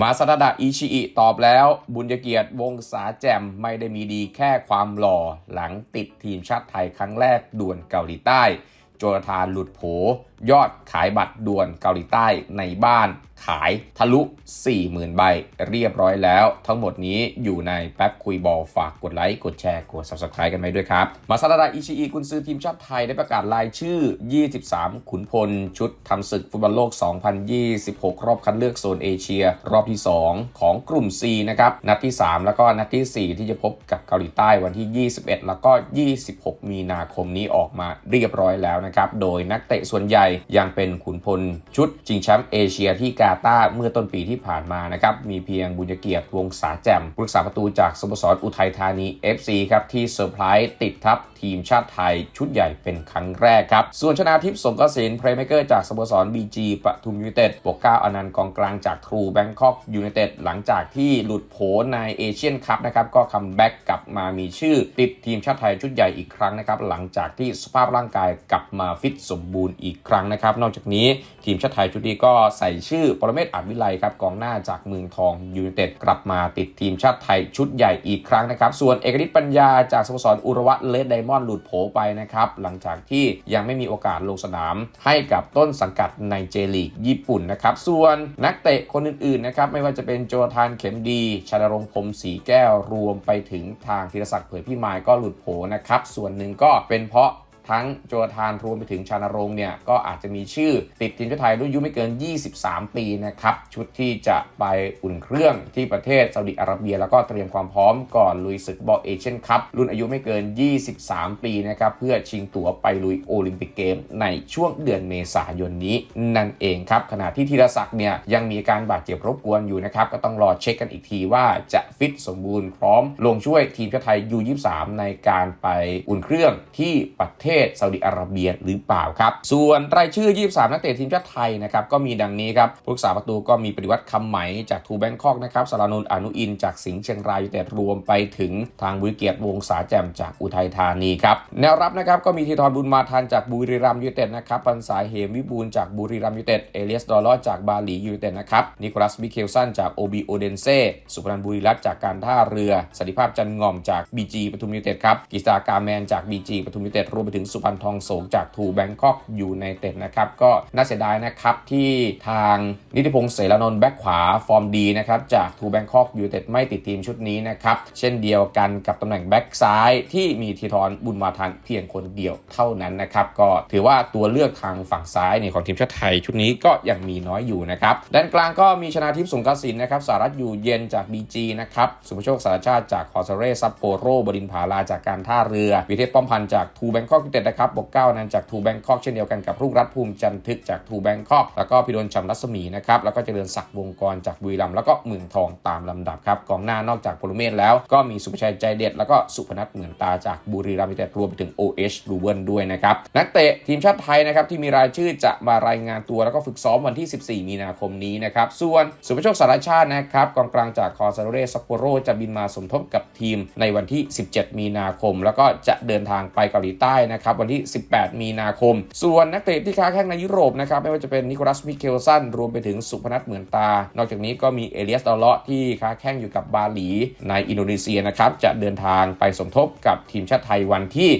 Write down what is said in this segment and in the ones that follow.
มาซาดาดะอิชิอิตอบแล้ว บุญเกียรติวงศาแจมไม่ได้มีดีแค่ความหล่อหลังติดทีมชาติไทยครั้งแรกด่วนเกาหลีใต้ โจรทานหลุดโผ ยอดขายบัตรด่วนเกาหลีใต้ในบ้าน ขายทะลุ 40,000 ใบเรียบร้อยแล้ว ทั้งหมดนี้อยู่ในแป๊บคุยบอลฝากกดไลค์ กดแชร์กด Subscribe กันไว้ด้วยครับ มาซาดาดาอิชิอิกุนซือทีมชาติไทยได้ประกาศรายชื่อ 23 ขุนพล ชุดทำศึกฟุตบอลโลก 2026 รอบคัดเลือกโซนเอเชีย รอบที่ 2 ของกลุ่ม C นะครับนัดที่ 3 แล้วก็นัดทีสี่4 ที่จะพบกับเกาหลีใต้วันที่ 21 แล้วก็ 26 มีนาคมนี้ออกมาเรียบร้อยแล้วนะครับโดยนักเตะส่วนใหญ่ยังเป็นขุนพลชุดชิงแชมป์เอเชียที่กาตาเมื่อต้นปีที่ผ่านมานะครับมีเพียงบุญเกียรติวงศาแจ่มผู้รักษาประตูจากสโมสรอุทัยธานี FC ครับที่เซอร์ไพรส์ติดทัพทีมชาติไทยชุดใหญ่เป็นครั้งแรกครับ ส่วนชนาทิพย์สงกสินเพลย์เมเกอร์จากสโมสร BG ปทุมยูไนเต็ดปกเก้าอนันต์กองกลางจากทรูแบงคอกยูไนเต็ดหลังจากที่หลุดโผในเอเชียนคัพนะครับก็คัมแบ็กกลับมามีชื่อติดทีมชาติไทยชุดใหญ่อีกครั้งนะครับหลังจากที่สภาพร่างกายกลับมาฟิตสมบูรณ์อีกครั้งนะครับนอกจากนี้ทีมชาติไทยชุดนี้ก็ใส่ชื่อปรเมศอาจวิไลครับกองหน้าจากเมืองทองยูไนเต็ดกลับมาติดทีมชาติไทยชุดใหญ่อีกครั้งนะครับ ส่วนเอกนิตปัญญาจากสโมสรอุรวัตเลดไดมอนด์หลุดโผไปนะครับ หลังจากที่ยังไม่มีโอกาสลงสนาม ให้กับต้นสังกัดในเจลีกญี่ปุ่นนะครับ ส่วนนักเตะคนอื่นๆนะครับไม่ว่าจะเป็นโจทานเข็มดีชาดรงพรมสีแก้วรวมไปถึงทางธีรศักดิ์เผยพิมายก็หลุดโผนะครับส่วนหนึ่งก็เป็นเพราะ ทั้งโจทานรวมไปถึงชานรงค์เนี่ยก็อาจจะมีชื่อติดทีมชาติไทยรุ่นอายุไม่เกิน 23 ปีนะครับชุดที่จะไปอุ่นเครื่องที่ประเทศซาอุดิอาระเบีย แล้วก็เตรียมความพร้อมก่อนลุยศึกบอลเอเชียนคัพรุ่นอายุไม่เกิน 23 ปีนะครับเพื่อชิงตั๋วไปลุยโอลิมปิกเกม ในช่วงเดือนเมษายนนี้นั่นเองครับขณะที่ธีรศักดิ์เนี่ยยังมีอาการบาดเจ็บรบกวนอยู่นะครับก็ต้องรอเช็คกันอีกทีว่าจะฟิตสมบูรณ์พร้อมลงช่วยทีมชาติไทย U23 ในการไปอุ่นเครื่องที่ประเทศซาอุดิอาระเบียหรือเปล่าครับ ส่วนรายชื่อ 23 นักเตะทีมชาติไทยนะครับก็มีดังนี้ครับผู้รักษาประตูก็มีปฏิวัติคำไหมจากทูแบงคอกนะครับสารานนท์อนุอินจากสิงห์เชียงรายยูเต็ดรวมไปถึงทางบุรีเกียรติวงศาแจ่มจากอุทัยธานีครับแนวรับนะครับก็มีธีทรบุญมาทันจากบุรีรัมยูเต็ดนะครับปันสายเหมวิบูลจากบุรีรัมยูเต็ดเอเลียสดอลลอจากบาหลียูเต็ดนะครับนิโคลัสมิเคลสันจากโอบีโอเดนเซ่สุพนันบุรีรัตน์จากการท่าเรือสันติภาพจันงอมจากบีจีปทุมยูเต็ดครับกิษากาแมนจากบีจีปทุมยูไนเต็ดรวมไปถึงสุพรรณทองโสงจากทูแบงคอกยูไนเต็ดนะครับก็น่าเสียดายนะครับที่ทางนิติพงศ์เสรานนท์แบ็คขวาฟอร์มดีนะครับจากทูแบงคอกยูไนเต็ดไม่ติดทีมชุดนี้นะครับเช่นเดียวกันกับตำแหน่งแบ็คซ้ายที่มีธีทรบุญมาทันเพียงคนเดียวเท่านั้นนะครับก็ถือว่าตัวเลือกทางฝั่งซ้ายเนี่ยของทีมชาติไทยชุดนี้ก็ยังมีน้อยอยู่นะครับด้านกลางก็มีชนาทิพย์สงกระสินนะครับสารัตอยู่เย็นจาก BG นะครับสุภโชคสารชาติจากคอร์เซเรซัปโปโรบดินผาลาจากการท่าเรือ วิเทศป้อมพันธ์จากทูแบงคอกเต็ดนะครับบกเก้านั้นจากทูแบงคอกเช่นเดียวกันกับรุ่งรัตน์ภูมิจันทึกจากทูแบงคอกแล้วก็พิรนชำรัศมีนะครับแล้วก็เจริญศักดิ์วงกรจากบุรีรัมย์แล้วก็เมืองทองตามลำดับครับกองหน้านอกจากโปรเมศแล้วก็มีสุภชัยใจเด็ด แล้วก็สุพนัทเหมือนตาจากบุรีรัมย์ยูไนเต็ดรวมไปถึง OH รูเวนด้วยนะครับนักเตะทีมชาติไทยนะครับที่มีรายชื่อจะมารายงานตัวแล้วก็ฝึกซ้อมวันที่ 14 มีนาคมนี้นะครับส่วนสุภโชคสารชาตินะครับกองกลางจากคอซาเรซัปโปโรจะบินมาสมทบกับทีมในวันที่ 17 มีนาคม แล้วก็จะเดินทางไปเกาหลีใต้นะครับวันที่ 18 มีนาคม ส่วนนักเตะที่ค้าแข้งในยุโรปนะครับไม่ว่าจะเป็นนิโคลัสมิเคลสันรวมไปถึงสุพนัทเหมือนตา นอกจากนี้ก็มีเอเลียสดอลเลาะที่ค้าแข้งอยู่กับบาหลีในอินโดนีเซียนะครับจะเดินทางไปสมทบกับทีมชาติไทยวันที่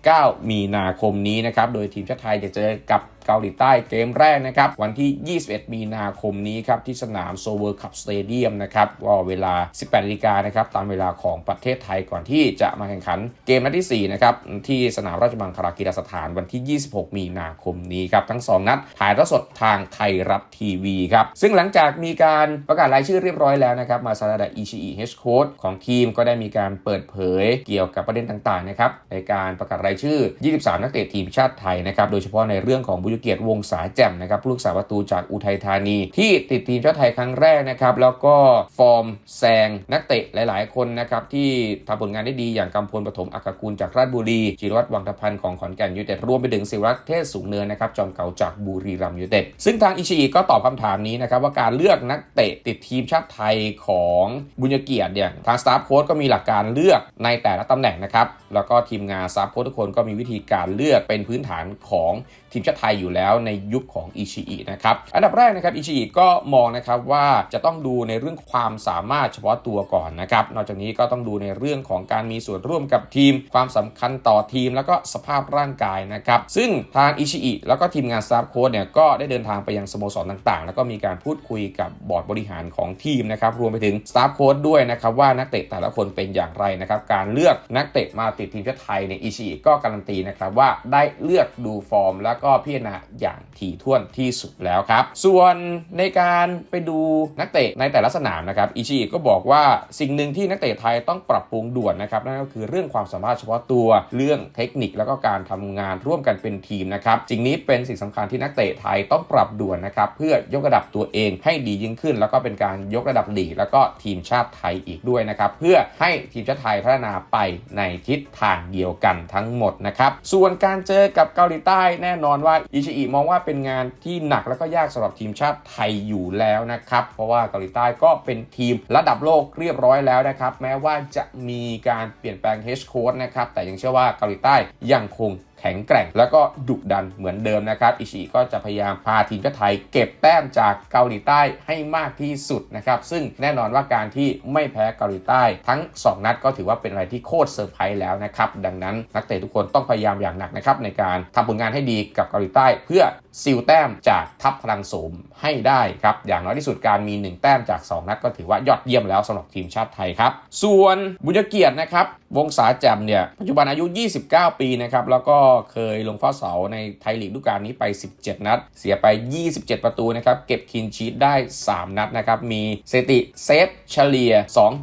19 มีนาคมนี้นะครับโดยทีมชาติไทยจะเจอกับเกาหลีใต้เกมแรกนะครับวันที่ 21 มีนาคมนี้ครับที่สนามโซเวอร์คัพสเตเดียมนะครับก็เวลา 18นาฬิกานะครับตามเวลาของประเทศไทยก่อนที่จะมาแข่งขันเกมนัดที่ 4 นะครับที่สนามราชมังคลากีฬาสถานวันที่ 26 มีนาคมนี้ครับทั้ง 2 นัดถ่ายทอดสดทางไทยรัฐทีวีครับซึ่งหลังจากมีการประกาศรายชื่อเรียบร้อยแล้วนะครับมาซาดาอิชิอิเฮชโค้ดของทีมก็ได้มีการเปิดเผยเกี่ยวกับประเด็นต่างๆนะครับในการประกาศรายชื่อ 23 นักเตะทีมชาติไทยนะครับโดยเฉพาะในเรื่องของบุบุญเกียรติวงศาแจ่มนะครับผู้รักษาประตูจากอุทัยธานี ที่ติดทีมชาติไทยครั้งแรกนะครับแล้วก็ฟอร์มแซงนักเตะหลาย ๆ คนนะครับที่ทำผลงานได้ดีอย่างกำพลปฐมอักกุลจากราชบุรี จิรวัตรวังทพันธ์ของขอนแก่นยูเต็ดรวมไปถึงศิวรัตน์เทศสูงเนินนะครับจอมเก่าจากบุรีรัมยูเต็ดซึ่งทางอิชิอิก็ตอบคำถามนี้นะครับว่าการเลือกนักเตะติดทีมชาติไทยของบุญเกียรติเนี่ยทางสตาฟโค้ชก็มีหลักการเลือกในแต่ละตำแหน่งนะครับแล้วก็ทีมงานสตาฟโค้ชทุกคนก็มีวิธีการเลือกเป็นพื้นฐานของทีมชาติไทยอยู่แล้วในยุคของอิชิอินะครับ อันดับแรกนะครับอิชิอิก็มองนะครับว่าจะต้องดูในเรื่องความสามารถเฉพาะตัวก่อนนะครับ นอกจากนี้ก็ต้องดูในเรื่องของการมีส่วนร่วมกับทีม ความสำคัญต่อทีม แล้วก็สภาพร่างกายนะครับ ซึ่งทางอิชิอิแล้วก็ทีมงานสตาฟโค้ชเนี่ยก็ได้เดินทางไปยังสโมสรต่างๆ แล้วก็มีการพูดคุยกับบอร์ดบริหารของทีมนะครับ รวมไปถึงสตาฟโค้ชด้วยนะครับว่านักเตะแต่ละคนเป็นอย่างไรนะครับ การเลือกนักเตะมาติดทีมชาติไทยในอิชิอิก็การันตีนะครับว่าได้เลือกดูฟอร์ม แล้วก็พิจารณาอย่างถี่ถ้วนที่สุดแล้วครับ ส่วนในการไปดูนักเตะในแต่ละสนามนะครับอิชิอิก็บอกว่าสิ่งหนึ่งที่นักเตะไทยต้องปรับปรุงด่วนนะครับนั่นก็คือเรื่องความสามารถเฉพาะตัวเรื่องเทคนิคแล้วก็การทำงานร่วมกันเป็นทีมนะครับสิ่งนี้เป็นสิ่งสำคัญที่นักเตะไทยต้องปรับด่วนนะครับเพื่อยกระดับตัวเองให้ดียิ่งขึ้น แล้วก็เป็นการยกระดับลีกแล้วก็ทีมชาติไทยอีกด้วยนะครับเพื่อให้ทีมชาติไทยพัฒนาไปในทิศทางเดียวกันทั้งหมดนะครับส่วนการเจอกับเกาหลีใต้แน่นอนว่าอิชิอิมองว่าเป็นงานที่หนักแล้วก็ยากสำหรับทีมชาติไทยอยู่แล้วนะครับ เพราะว่าเกาหลีใต้ก็เป็นทีมระดับโลกเรียบร้อยแล้วนะครับ แม้ว่าจะมีการเปลี่ยนแปลงเฮดโค้ชนะครับ แต่ยังเชื่อว่าเกาหลีใต้ยังคง แข็งแกร่ง แล้วก็ดุดันเหมือนเดิมนะครับอิชิก็จะพยายามพาทีมชาติไทย เก็บแต้มจากเกาหลีใต้ให้มากที่สุดนะครับซึ่งแน่นอนว่าการที่ไม่แพ้เกาหลีใต้ ทั้ง 2 นัดก็ถือว่าเป็นอะไรที่โคตรเซอร์ไพรส์แล้วนะครับดังนั้นนักเตะทุกคนต้องพยายามอย่างหนักนะครับในการทำผลงานให้ดีกับเกาหลีใต้ เพื่อซิลแต้มจากทัพพลังโสมให้ได้ครับอย่างน้อยที่สุดการมี 1 แต้มจาก 2 นัดก็ถือว่ายอดเยี่ยมแล้วสำหรับทีมชาติไทยครับส่วนบุญเกียรตินะครับวงศาแจ่มเนี่ยปัจจุบันอายุ 29 ปีนะครับแล้วก็เคยลงเฝ้าเสาในไทยลีกฤดูกาลนี้ไป 17 นัด เสียไป 27 ประตูนะครับ เก็บคินชีตได้ 3 นัดนะครับ มีสถิติเซฟเฉลี่ย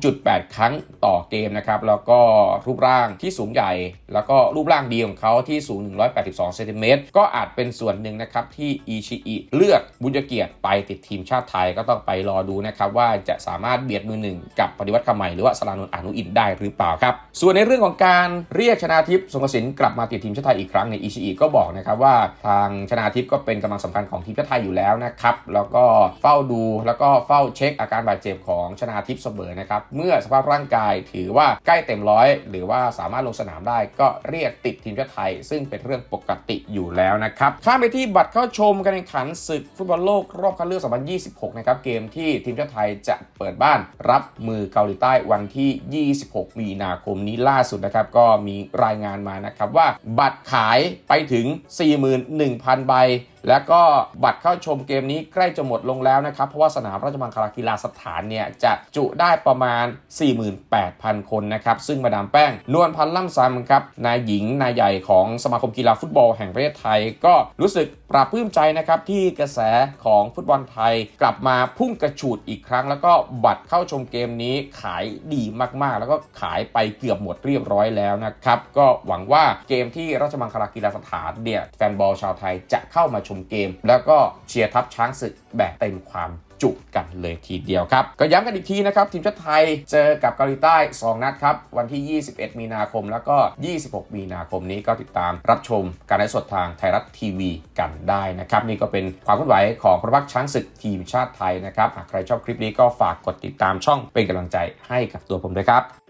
2.8 ครั้งต่อเกมนะครับ แล้วก็รูปร่างที่สูงใหญ่ แล้วก็รูปร่างดีของเขาที่สูง 182เซนติเมตรก็อาจเป็นส่วนหนึ่งนะครับ ที่อิชิอิเลือกบุญเกียรติไปติดทีมชาติไทยก็ต้องไปรอดูนะครับว่าจะสามารถเบียดมือหนึ่งกับปฏิวัติคำใหม่หรือว่าสรานนท์อนุอินได้หรือเปล่าครับส่วนในเรื่องของการเรียกชนาทิพย์สงกระสินกลับมาติดทีมชาติไทยอีกครั้งในอิชิอิก็บอกนะครับว่าทางชนาทิพย์ก็เป็นกำลังสำคัญของทีมชาติไทยอยู่แล้วนะครับ แล้วก็เฝ้าดูแล้วก็เฝ้าเช็คอาการบาดเจ็บของชนาทิพย์เสมอนะครับ เมื่อสภาพร่างกายถือว่าใกล้เต็มร้อย หรือว่าสามารถลงสนามได้ก็เรียกติดทีมชาติไทย ซึ่งเป็นเรื่องปกติอยู่แล้วนะครับข้ามไปที่บัตรเข้าชมการแข่งขันศึกฟุตบอลโลกรอบคัดเลือก 2026 นะครับเกมที่ทีมชาติไทยจะเปิดบ้านรับมือเกาหลีใต้วันที่ 26 มีนาคมนี้ล่าสุดนะครับก็มีรายงานมานะครับว่าบัตรขายไปถึง 41,000 ใบ แล้วก็บัตรเข้าชมเกมนี้ใกล้จะหมดลงแล้วนะครับ เพราะว่าสนามราชมังคลากีฬาสถานเนี่ยจะจุได้ประมาณ 48,000 คนนะครับ ซึ่งมาดามแป้ง นวลพันธ์ล่ำซำครับ นายหญิง นายใหญ่ของสมาคมกีฬาฟุตบอลแห่งประเทศไทย ก็รู้สึกปราบปลื้มใจนะครับที่กระแสของฟุตบอลไทย กลับมาพุ่งกระฉูดอีกครั้ง แล้วก็บัตรเข้าชมเกมนี้ขายดีมากๆ แล้วก็ขายไปเกือบหมดเรียบร้อยแล้วนะครับก็หวังว่าเกมที่ราชมังคลากีฬาสถานเนี่ยแฟนบอลชาวไทยจะเข้ามาชมเกม แล้วก็เชียร์ทัพช้างศึกแบบเต็มความจุกันเลยทีเดียวครับ ก็ย้ำกันอีกทีนะครับ ทีมชาติไทยเจอกับเกาหลีใต้ 2 นัดครับ วันที่ 21 มีนาคมแล้วก็ 26 มีนาคมนี้ก็ติดตามรับชมการไลฟ์สดทางไทยรัฐทีวีกันได้นะครับ นี่ก็เป็นความเคลื่อนไหวของพระพักช้างศึกทีมชาติไทยนะครับ หากใครชอบคลิปนี้ก็ฝากกดติดตามช่องเป็นกำลังใจให้กับตัวผมด้วยครับ